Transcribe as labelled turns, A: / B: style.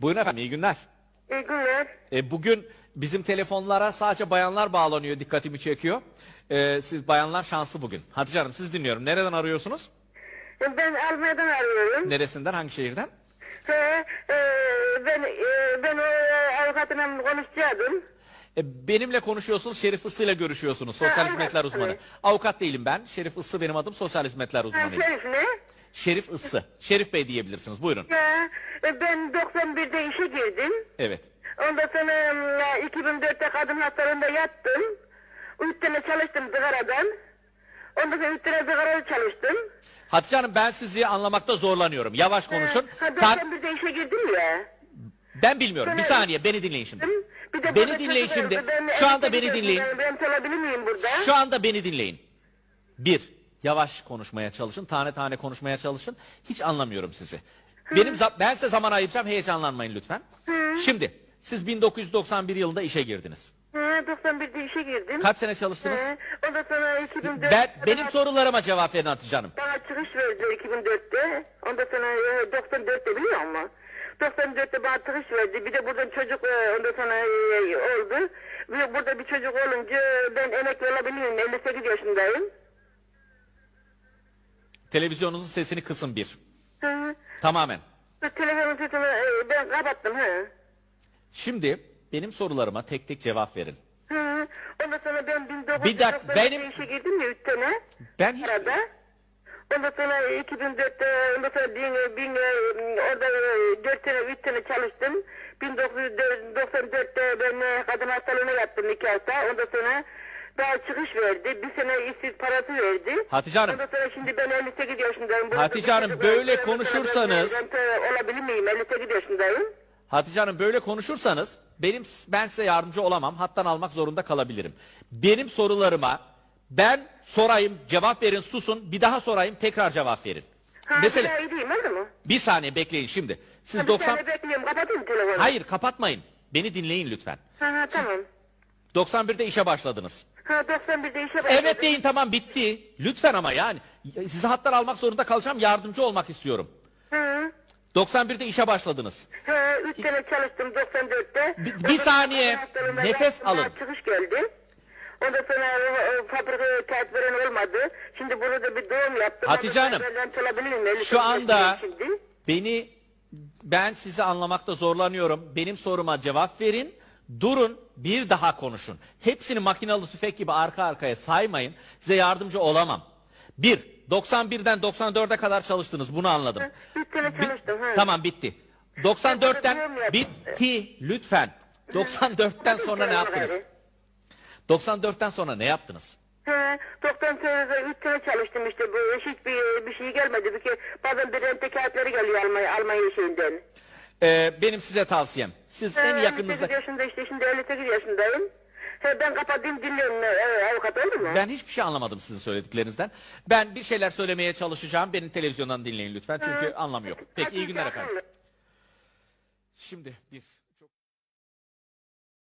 A: Buyurun efendim iyi günler.
B: İyi günler.
A: E, bugün bizim telefonlara sadece bayanlar bağlanıyor dikkatimi çekiyor. E, siz bayanlar şanslı bugün. Hatice Hanım siz dinliyorum. Nereden arıyorsunuz?
B: Ben Almanya'dan arıyorum.
A: Neresinden hangi şehirden?
B: He, e, ben e, ben o avukatımla konuşacaktım.
A: E, benimle konuşuyorsunuz Şerif Issı ile görüşüyorsunuz. Sosyal
B: Ha,
A: hizmetler uzmanı.
B: evet.
A: Avukat değilim ben. Şerif Issı benim adım sosyal hizmetler
B: Ha,
A: uzmanıyım.
B: Şerif ne?
A: Şerif Issı. Şerif Bey diyebilirsiniz. Buyurun.
B: Ben 91'de işe girdim.
A: Evet.
B: Ondan sonra e, 2004'te kadın hastalığında yattım. Üç sene çalıştım zıgaradan. Ondan sonra üç sene zıgarada çalıştım.
A: Hatice Hanım ben sizi anlamakta zorlanıyorum. Yavaş konuşun.
B: Ha,
A: Tar-
B: 91'de işe girdim ya.
A: ben bilmiyorum. Bir saniye beni dinleyin şimdi.
B: Bir de
A: Beni
B: burada
A: dinleyin
B: çocuk
A: şimdi.
B: Ben
A: Şu anda beni dinleyin.
B: Ben, ben çalabilir miyim burada?
A: Şu anda beni dinleyin. Bir, yavaş konuşmaya çalışın, tane tane konuşmaya çalışın. Hiç anlamıyorum sizi. Benim ben size zaman ayıracağım, heyecanlanmayın lütfen. Şimdi, siz 1991 yılında işe girdiniz.
B: Hı, 91'de işe girdim.
A: Kaç sene çalıştınız?
B: Hı, Ondan sonra 2004
A: Ben, benim sorularıma cevap verin Hatice Hanım.
B: Bana çıkış verdiler 2004'te. Ondan sonra e, 94'te biliyor musun? 94'te bana çıkış verdi. Bir de buradan çocuk e, ondan sonra e, oldu. Ve burada bir çocuk olunca ben emekli olabiliyorum. 58 yaşındayım.
A: Televizyonunuzun sesini kısın bir.
B: Hı.
A: Tamamen.
B: Telefonun sesini e, ben kapattım. Hı.
A: Şimdi benim sorularıma tek tek cevap verin.
B: Hı. Ondan sonra ben
A: Bir dakika,
B: 1994'te
A: benim-
B: işe girdim ya 3 sene.
A: Ben hiç...
B: Arada. Ondan sonra 2004'te ondan sonra bin, bin, e, orada 4 sene 3 sene çalıştım. 1994'te ben e, kadın hastalığına yattım 2 hafta. Ondan sonra daha çıkış verdi. Bir sene işsiz parası verdi.
A: Hatice Hanım.
B: Ondan sonra şimdi ben 58 yaşındayım. Burada
A: Hatice Hanım,
B: çocuk
A: böyle
B: sonra
A: konuşursanız-
B: Ben, ben olabilir miyim? 58 yaşındayım.
A: Hatice Hanım böyle konuşursanız benim ben size yardımcı olamam. Hattan almak zorunda kalabilirim. Benim sorularıma ben sorayım, cevap verin, susun. Bir daha sorayım, tekrar cevap verin.
B: Ha,
A: Mesela
B: bir oldu mu?
A: bir saniye bekleyin şimdi. Siz
B: Ha, bir
A: 90
B: saniye bekliyorum. Kapatayım telefonu.
A: Hayır, kapatmayın. Beni dinleyin lütfen.
B: Ha, ha, tamam.
A: 91'de işe başladınız.
B: Ha 91'de işe başladım.
A: Evet deyin tamam bitti. Lütfen ama yani sizi hattan almak zorunda kalacağım. Yardımcı olmak istiyorum.
B: Hı.
A: 91'de işe başladınız.
B: He, üç sene çalıştım 94'te.
A: Bir- bir
B: Ondan sonra
A: saniye, nefes alın.
B: Çıkış geldi. Ondan sonra e, e, fabrikaya kağıt veren olmadı. Şimdi burada bir doğum yaptım.
A: Hatice
B: Ondan
A: Hanım, Şu anda
B: Şimdi.
A: beni ben sizi anlamakta zorlanıyorum. Benim soruma cevap verin. Durun bir daha konuşun. Hepsini makinalı tüfek gibi arka arkaya saymayın. Size yardımcı olamam. Bir, 91'den 94'e kadar çalıştınız. Bunu anladım.
B: Üç sene
A: Bi-
B: çalıştım. he.
A: tamam bitti. 94'ten
B: Ben burada
A: bitti lütfen. 94'ten sonra ne yaptınız? 94'ten sonra ne yaptınız?
B: He, 94'de üç sene çalıştım işte. Bu hiçbir bir şey gelmedi. Bir ke, bazen bir rente kağıtları geliyor Almanya, Almanya şeyinden.
A: Ee, benim size tavsiyem. Siz en
B: He,
A: yakınınızda
B: 58 yaşında işte. Şimdi 58 yaşındayım. He, ben kapatayım dinliyorum. E, avukat oldu mu?
A: Ben hiçbir şey anlamadım sizin söylediklerinizden. Ben bir şeyler söylemeye çalışacağım. Beni televizyondan dinleyin lütfen çünkü anlam yok. Peki iyi günler efendim. Şimdi bir